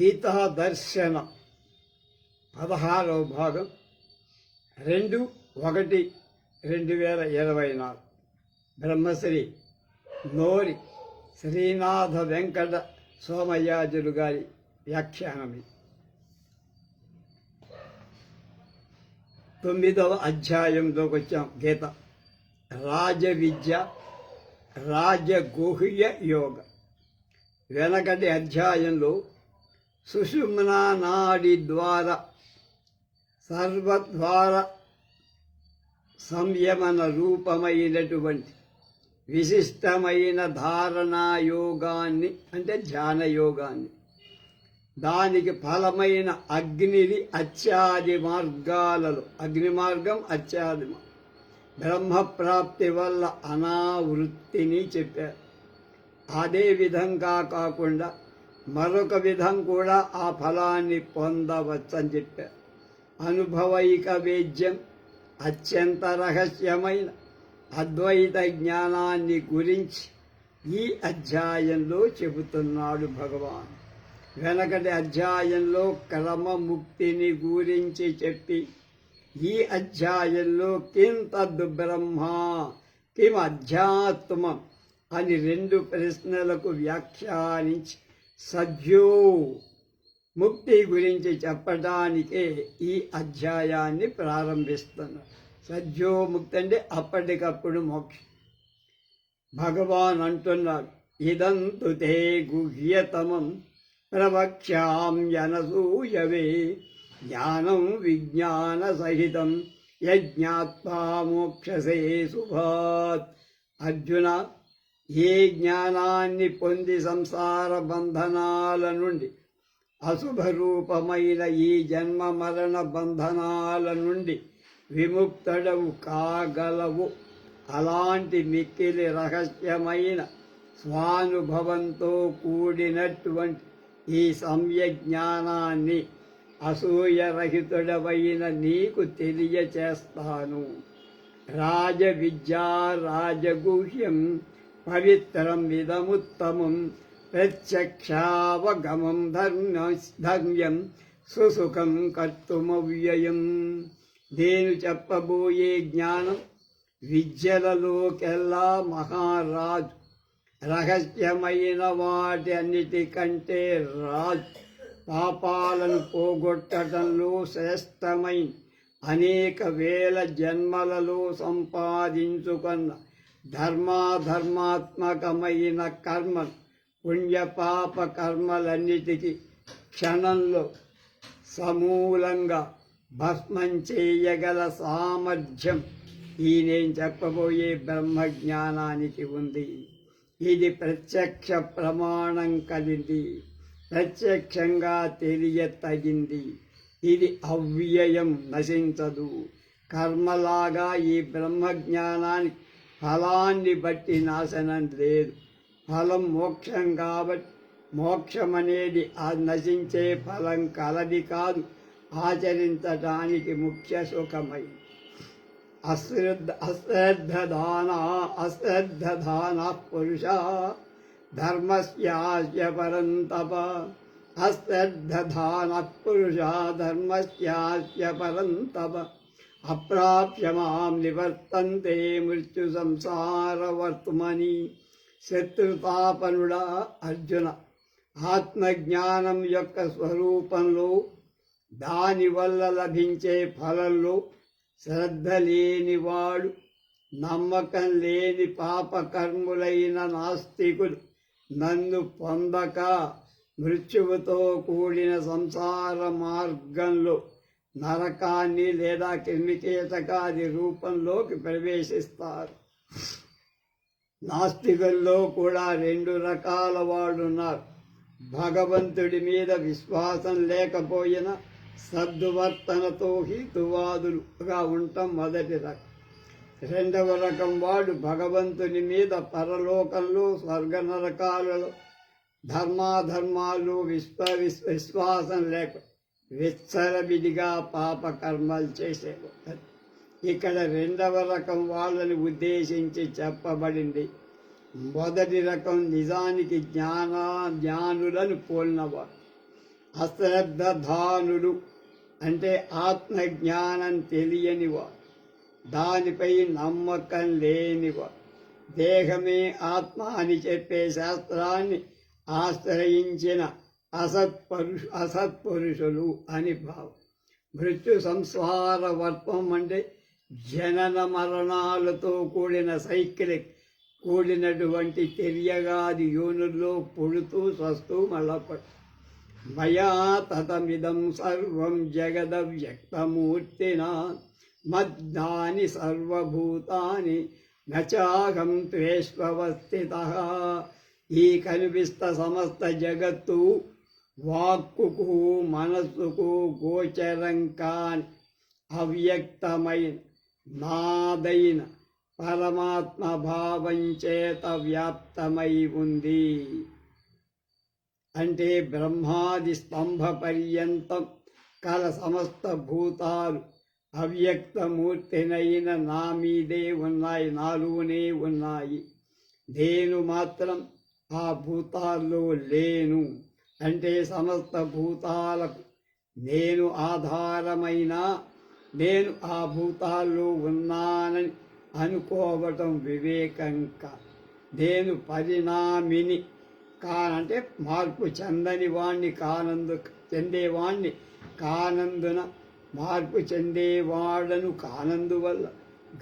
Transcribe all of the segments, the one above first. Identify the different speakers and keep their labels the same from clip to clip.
Speaker 1: గీతా దర్శన పదహారవ భాగం. రెండు ఒకటి రెండు వేల ఇరవై నాలుగు. బ్రహ్మశ్రీ నోరి శ్రీనాథ వెంకట సోమయాజులు గారి వ్యాఖ్యానం తొమ్మిదవ అధ్యాయంలోకి వచ్చాం గీత. రాజ విద్య రాజగుహ్య యోగ. వెనకటి అధ్యాయంలో సుషుమ్నా నాడి ద్వారా సర్వద్వార సంయమన రూపమైనటువంటి విశిష్టమైన ధారణా యోగాన్ని అంటే ధ్యాన యోగాన్ని. దానికి ఫలమైన అగ్నిని అత్యాది మార్గాలలో అగ్ని మార్గం అత్యాది బ్రహ్మప్రాప్తి వల్ల అనావృత్తిని చెప్పారు. అదే విధంగా కాకుండా మరొక విధం కూడా ఆ ఫలాన్ని పొందవచ్చని చెప్పారు అనుభవైక వేద్యం అత్యంత రహస్యమైన అద్వైత జ్ఞానాన్ని గురించి ఈ అధ్యాయంలో చెబుతున్నాడు భగవాన్. వెనకటి అధ్యాయంలో క్రమముక్తిని గురించి చెప్పి ఈ అధ్యాయంలో కిం తద్ బ్రహ్మ కిం అధ్యాత్మం అని రెండు ప్రశ్నలకు వ్యాఖ్యానించి సద్యో ముక్తి గురించి చెప్పడానికే ఈ అధ్యాయాన్ని ప్రారంభిస్తున్నారు. సద్యో ముక్తి అంటే అప్పటికప్పుడు మోక్షం. భగవాన్ అంటున్నాడు ఇదంతు తే గుహ్యతమం ప్రవక్ష్యామ్యనసూయవే జ్ఞానం విజ్ఞాన సహితం యజ్ఞాత్వా మోక్షసే శుభాత్ అర్జున ఏ జ్ఞానాన్ని పొంది సంసార బంధనాల నుండి అశుభ రూపమైన ఈ జన్మ మరణ బంధనాల నుండి విముక్తడవు కాగలవు. అలాంటి మిక్కిలి రహస్యమైన స్వానుభవంతో కూడినటువంటి ఈ సమ్యజ్ఞానాన్ని అసూయరహితుడవైన నీకు తెలియచేస్తాను. రాజ విద్యా రాజగుహ్యం పవిత్రం ఇదముత్తమం ప్రత్యక్షావగమం ధర్మ ధర్మ్యం సుసుఖం కర్తుమవ్యయం. నేను చెప్పబోయే జ్ఞానం విద్యలలోకెల్లా మహారాజు. రహస్యమైన వాటి అన్నిటికంటే రాజు. పాపాలను పోగొట్టడంలో శ్రేష్టమైన అనేక వేల జన్మలలో సంపాదించుకున్న ధర్మాధర్మాత్మకమైన కర్మ పుణ్యపాప కర్మలన్నిటికీ క్షణంలో సమూలంగా భస్మం చేయగల సామర్థ్యం ఈ నేను చెప్పబోయే బ్రహ్మజ్ఞానానికి ఉంది. ఇది ప్రత్యక్ష ప్రమాణం కలిగింది ప్రత్యక్షంగా తెలియతగింది. ఇది అవ్యయం నశించదు. కర్మలాగా ఈ బ్రహ్మజ్ఞానానికి ఫలాన్ని బట్టి నాశనం లేదు. ఫలం మోక్షం కాబట్టి మోక్షం అనేది ఆ నశించే ఫలం కలది కాదు. ఆచరించటానికి ముఖ్య సుఖమై. అశ్రద్ధ అశ్రద్ధదాన అశ్రద్ధదాన పురుష ధర్మస్యాస్య పరంతప అశ్రద్ధదాన పురుష ధర్మస్యాస్య పరంతప అప్రాప్య మాం నివర్తంతే మృత్యు సంసారవర్తుమని శత్రుతాపనుడా అర్జున. ఆత్మజ్ఞానం యొక్క స్వరూపంలో దానివల్ల లభించే ఫలంలో శ్రద్ధ లేనివాడు నమ్మకం లేని పాపకర్ములైన నాస్తికులు నన్ను పొందక మృత్యువుతో కూడిన సంసార మార్గంలో నరకాన్ని లేదా క్రిమికేతకాది రూపంలోకి ప్రవేశిస్తారు. నాస్తికుల్లో కూడా రెండు రకాల వాళ్ళున్నారు. భగవంతుడి మీద విశ్వాసం లేకపోయినా సద్వర్తనతో హితువాదులుగా ఉండటం మొదటి రకం. రెండవ రకం వాడు భగవంతుని మీద పరలోకంలో స్వర్గ నరకాలలో ధర్మాధర్మాలు విశ్వ విశ్వ విశ్వాసం లేక విచ్చలవిడిగా పాపకర్మలు చేసేవారు ఇక్కడ రెండవ రకం వాళ్ళని ఉద్దేశించి చెప్పబడింది. మొదటి రకం నిజానికి జ్ఞాన జ్ఞానులను పోలినవారు అశ్రద్ధధానులు అంటే ఆత్మజ్ఞానం తెలియనివారు దానిపై నమ్మకం లేనివారు దేహమే ఆత్మ అని చెప్పే శాస్త్రాన్ని ఆశ్రయించిన అసత్పరుషు అసత్పురుషులు అని భావం. మృత్యు సంసార వర్పం అంటే జనన మరణాలతో కూడిన సైకిల్ కూడినటువంటి తెలియగాది యోనుల్లో పుడుతూ స్వస్తూ మళ్ళపడు మయా తతమిదం సర్వం జగదవ్యక్తమూర్తినా మద్దాని సర్వభూతాని నచాహం త్వేష్వస్థిత ఈ కనిపిస్త సమస్త జగత్తు వాక్కుకు మనస్సుకు గోచరం కాని అవ్యక్తమైన నాదైన పరమాత్మ భావం చేత వ్యాప్తమై ఉంది. అంటే బ్రహ్మాది స్తంభ పర్యంతం కల సమస్త భూతాలు అవ్యక్తమూర్తినైన నా మీదే ఉన్నాయి నాలుగునే ఉన్నాయి. నేను మాత్రం ఆ భూతాల్లో లేను. అంటే సమస్త భూతాలకు నేను ఆధారమైన నేను ఆ భూతాల్లో ఉన్నానని అనుకోవటం వివేకం కా. నేను పరిణామిని కానంటే మార్పు చెందని వాణ్ణి కానందు చెందేవాణ్ణి కానందున మార్పు చెందేవాడను కానందువల్ల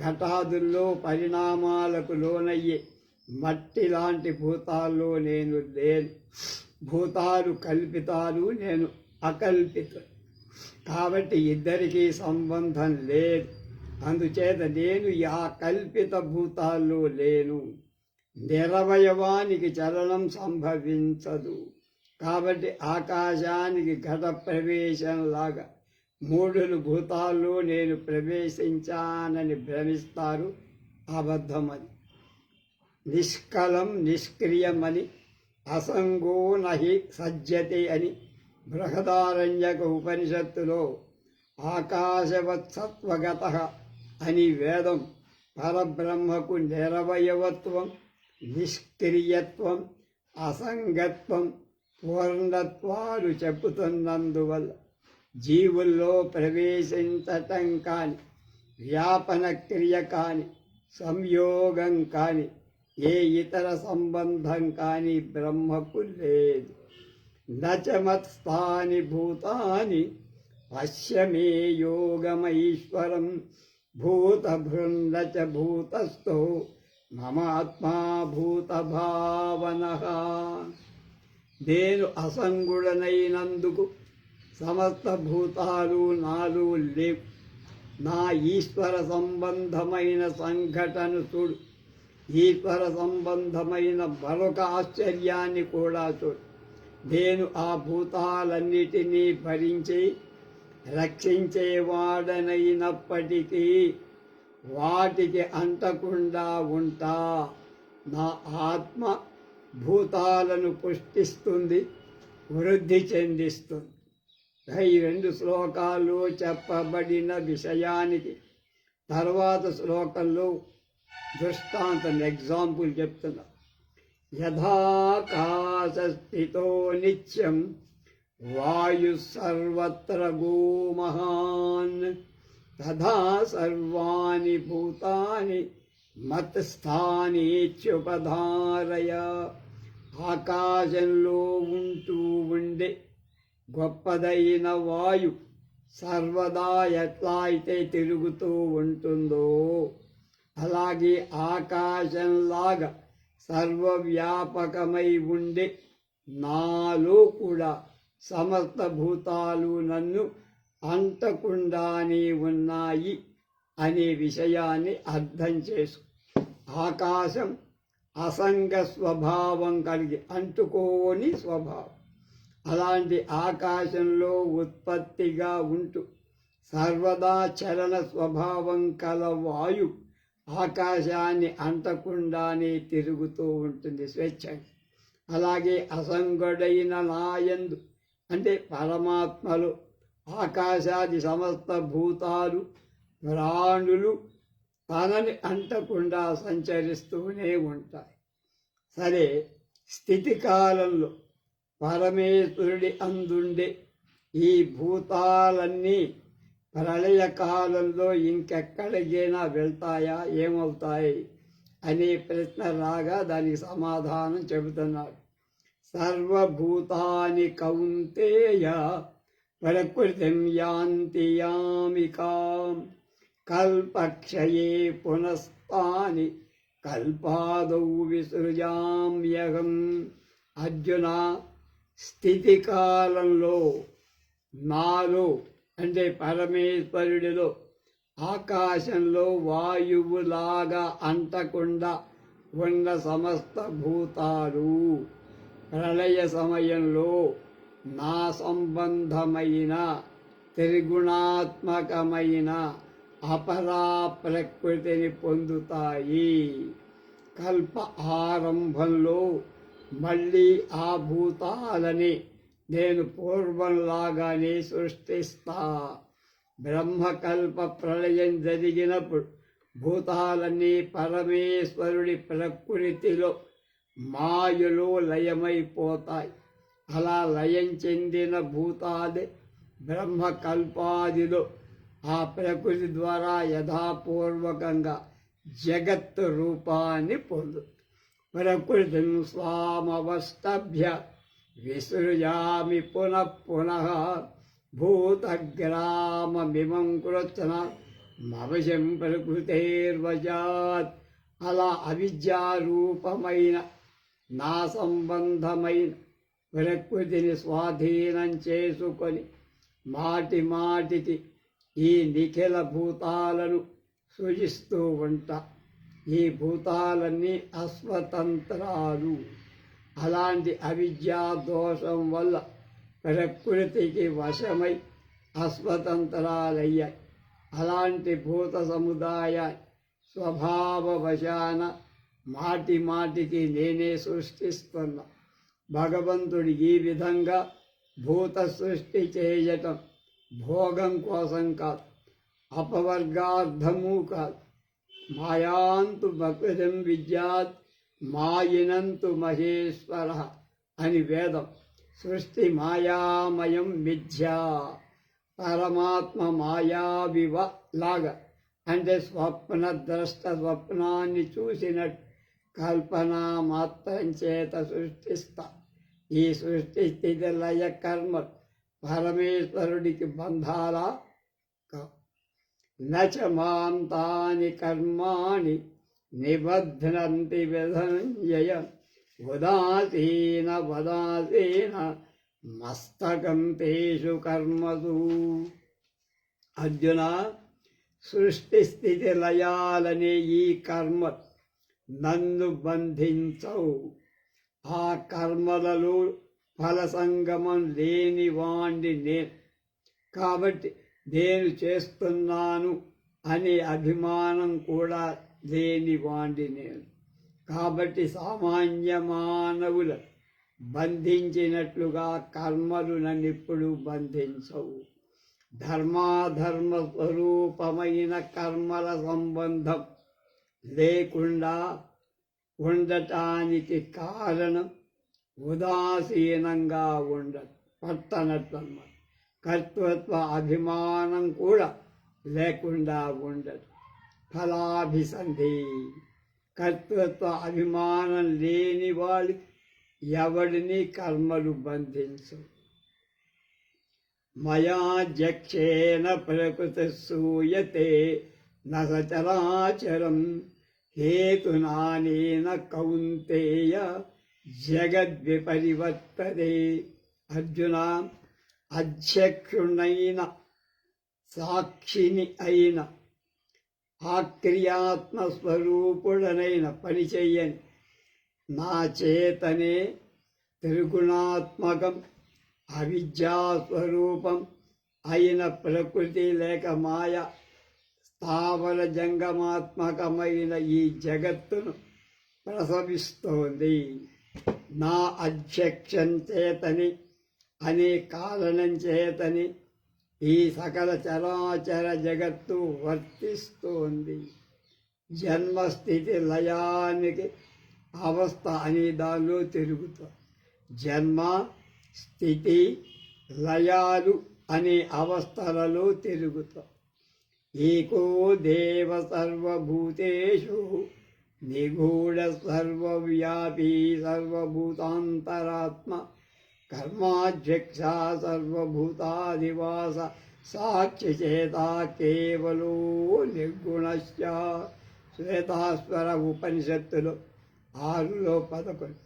Speaker 1: ఘటాదుల్లో పరిణామాలకు లోనయ్యే మట్టి లాంటి భూతాల్లో నేను లేను. భూతాలు కల్పితాలు నేను అకల్పిత కాబట్టి ఇద్దరికీ సంబంధం లేదు. అందుచేత నేను ఆ కల్పిత భూతాల్లో లేను. నిరవయవానికి చలనం సంభవించదు. కాబట్టి ఆకాశానికి ఘట ప్రవేశంలాగా మూడులు భూతాల్లో నేను ప్రవేశించానని భ్రమిస్తారు. అబద్ధమని నిష్కలం నిష్క్రియమని అసంగో నహి సజ్జతే అని బృహదారణ్యక ఉపనిషత్తులో ఆకాశవత్సత్వగత అని వేదం పరబ్రహ్మకు నిరవయవత్వం నిష్క్రియత్వం అసంగత్వం పూర్ణత్వాలు చెబుతున్నందువల్ల జీవుల్లో ప్రవేశించటం కాని వ్యాపన క్రియ కాని సంయోగం కాని ఏ ఇతర సంబంధం కాని బ్రహ్మకు లేదు నచమత్స్థాని భూతాని పశ్యమే యోగమైశ్వరం. భూతభృండ భూతస్థో మమాత్మా భూత భావన నేను అసంగుడనైనందుకు సమస్త భూతాలు నాలు లేవు. నా ఈశ్వర సంబంధమైన సంఘటన చూడు. ఈశ్వర సంబంధమైన మరొక ఆశ్చర్యాన్ని కూడా చూడు నేను ఆ భూతాలన్నిటినీ భరించి రక్షించేవాడనైనప్పటికీ వాటికి అంటకుండా ఉంటా. నా ఆత్మ భూతాలను పుష్టిస్తుంది వృద్ధి చెందిస్తుంది. ఈ రెండు శ్లోకాలు చెప్పబడిన విషయానికి తర్వాత శ్లోకంలో దృష్టాంతం ఎగ్జాంపుల్ చెప్తున్నా. యథాకాశస్థితో నిత్యం వాయు సర్వత్ర గోమహాన్. తథా సర్వాణి భూతాని మత్స్థానేచ్యుపధారయ ఆకాశంలో ఉంటూ ఉండే గొప్పదైన వాయు సర్వదా ఎట్లా అయితే తిరుగుతూ ఉంటుందో అలాగే ఆకాశంలాగా సర్వవ్యాపకమై ఉండే నాలో కూడా సమస్త భూతాలు నన్ను అంటకుండానే ఉన్నాయి అనే విషయాన్ని అర్థం చేసు ఆకాశం అసంగ స్వభావం కలిగి అంటుకోని స్వభావం. అలాంటి ఆకాశంలో ఉత్పత్తిగా ఉంటూ. సర్వదా చరణ స్వభావం కల వాయు. ఆకాశాన్ని అంటకుండానే తిరుగుతూ ఉంటుంది స్వేచ్ఛగా అలాగే అసంగుడైన నాయందు అంటే పరమాత్మలు ఆకాశాది సమస్త భూతాలు ప్రాణులు తనని అంటకుండా సంచరిస్తూనే ఉంటాయి. సరే స్థితి కాలంలో పరమేశ్వరుడి అందుండే ఈ భూతాలన్నీ ప్రళయ కాలంలో ఇంకెక్కడికైనా వెళ్తాయా ఏమవుతాయి అనే ప్రశ్న రాగా దానికి సమాధానం చెబుతున్నాడు సర్వభూతాని కౌంతేయ ప్రకృతిం యాంతి యామికాం కల్పక్షయే పునస్తాని కల్పాదౌ విసృజామ్యహం అర్జున స్థితి కాలంలో నాలో అంటే పరమేశ్వరుడిలో ఆకాశంలో వాయువులాగా అంటకుండా ఉన్న సమస్త భూతాలు. ప్రళయ సమయంలో నా సంబంధమైన త్రిగుణాత్మకమైన అపరా ప్రకృతిని పొందుతాయి. కల్ప ఆరంభంలో మళ్ళీ ఆ భూతాలని నేను పూర్వంలాగానే సృష్టిస్తా. బ్రహ్మకల్ప ప్రళయం జరిగినప్పుడు భూతాలన్నీ పరమేశ్వరుడి ప్రకృతిలో మాయలో లయమైపోతాయి. అలా లయం చెందిన భూతాది బ్రహ్మకల్పాదిలో ఆ ప్రకృతి ద్వారా యథాపూర్వకంగా జగత్ రూపాన్ని పొందు. ప్రకృతిం స్వామవస్తభ్య విసృజామి పునః పునః భూతగ్రామమిమం కృత్న మవశం ప్రకృతేర్వజాత్ అలా అవిద్యారూపమైన నా సంబంధమైన ప్రకృతిని స్వాధీనం చేసుకొని మాటి మాటికి ఈ నిఖిల భూతాలను సృజిస్తూ ఉంటా. ఈ భూతాలన్నీ అస్వతంత్రాలు అలాంటి అవిద్యా దోషం వల్ల ప్రకృతికి వశమై అస్వతంత్రాలయ్యాయి. అలాంటి భూత సముదాయ స్వభావవశాన మాటి మాటికి నేనే సృష్టిస్తున్నా. భగవంతుడు ఈ విధంగా భూత సృష్టి చేయటం భోగం కోసం కాదు అపవర్గార్థము కాదు. మాయాంతు భక్తిం విద్యాత్ మాయినంతు మహేశ్వర అని వేదం. సృష్టి మాయామయం మిథ్యా పరమాత్మ మాయావివ లాగా. అంటే స్వప్న ద్రష్ట స్వప్నాన్ని చూసినట్టు కల్పన మాత్రం చేత సృష్టిస్తా. ఈ సృష్టి స్థితి లయ కర్మ పరమేశ్వరుడికి బంధాలా నచ మాంతాని కర్మాణి నిబధ్నంతి విధంజయ ఉదాసీన ఉదాసీన మస్తకం తేషు కర్మసు. అర్జున సృష్టి స్థితి లయాలనే ఈ కర్మ నన్ను బంధించవు. ఆ కర్మలలో ఫలసంగమం లేని వాణ్ణి నేను కాబట్టి నేను చేస్తున్నాను అనే అభిమానం కూడా లేని వాణ్ణి నేను. కాబట్టి సామాన్య మానవుల బంధించినట్లుగా కర్మలు నన్నిప్పుడు బంధించవు. ధర్మాధర్మ స్వరూపమైన కర్మల సంబంధం లేకుండా ఉండటానికి కారణం ఉదాసీనంగా ఉండదు పట్టనట్లన్నమాట. కర్తృత్వ అభిమానం కూడా లేకుండా ఉండదు. ఫలాభిసంధి. కర్తృత్వ అభిమానం లేని వాళ్ళు ఎవడిని కర్మలు బంధించు? మయాధ్యక్షేణ ప్రకృతి సూయతే నచరాచరం హేతునానేన కౌంతేయ జగద్విపరివర్తనే అర్జున అధ్యక్షుణైన సాక్షిని అయిన ఆక్రియాత్మ స్వరూపుడనైన పని చెయ్యని. నా చేతనే త్రిగుణాత్మకం అవిద్యాస్వరూపం అయిన ప్రకృతి లేక మాయ స్థావర జంగమాత్మకమైన ఈ జగత్తును ప్రసవిస్తోంది. నా అధ్యక్షం చేతని అనే కారణం చేతని ఈ సకల చరాచర జగత్తు వర్తిస్తోంది. జన్మస్థితి లయానికి అవస్థ అనే దానిలో తిరుగుతాం. జన్మ స్థితి లయాలు అనే అవస్థలలో తిరుగుతాం. ఏకో దేవ సర్వభూతేషు నిగూఢ సర్వవ్యాపీ సర్వభూతాంతరాత్మ కర్మాధ్యక్ష సర్వభూతాదివాస సాక్షిచేత కేవలో నిర్గుణశ్చ శ్వేతాస్వర ఉపనిషత్తులు ఆరులో పదకొండు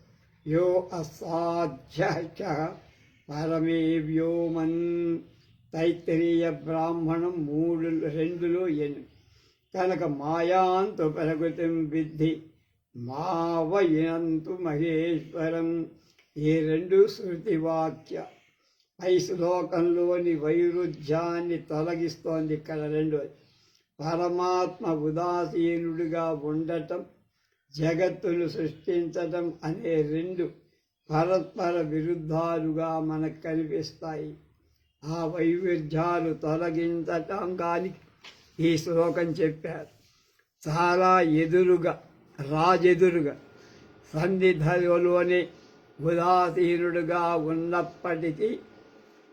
Speaker 1: యో అసాధ్య పరమే వ్యోమన్ తైత్తరీయ బ్రాహ్మణం మూడు రెండులో ఎనిమిది కనుక మాయాంతు ప్రకృతిం విద్ధి మావయంతు మహేశ్వరం। ఈ రెండు శృతి వాక్య. పై శ్లోకంలోని వైరుధ్యాన్ని తొలగిస్తోంది ఇక్కడ రెండు. పరమాత్మ ఉదాసీనుడిగా ఉండటం జగత్తును సృష్టించటం అనే రెండు పరస్పర విరుద్ధాలుగా మనకు కనిపిస్తాయి. ఆ వైవిధ్యాలు తొలగించటం కానీ ఈ శ్లోకం చెప్పారు. చాలా ఎదురుగా రాజెదురుగా సన్నిధిలోనే ఉదాసీనుడుగా ఉన్నప్పటికీ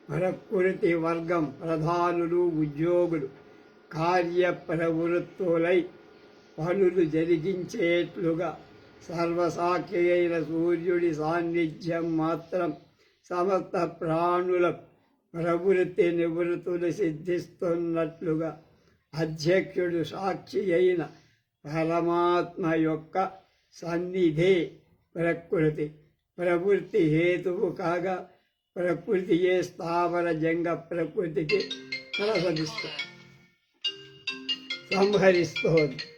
Speaker 1: ప్రకృతి వర్గం ప్రధానులు ఉద్యోగులు కార్య ప్రవృత్తులై పనులు జరిగించేట్లుగా సర్వసాక్షి అయిన సూర్యుడి సాన్నిధ్యం మాత్రం సమస్త ప్రాణుల ప్రవృత్తి నివృత్తులు సిద్ధిస్తున్నట్లుగా అధ్యక్షుడు సాక్షి అయిన పరమాత్మ యొక్క సన్నిధే ప్రకృతి. प्रवृत्ति हेतु तो कहा प्रकृति ये स्थावर जंग प्रकृति के तरह संहरिस्तोत्र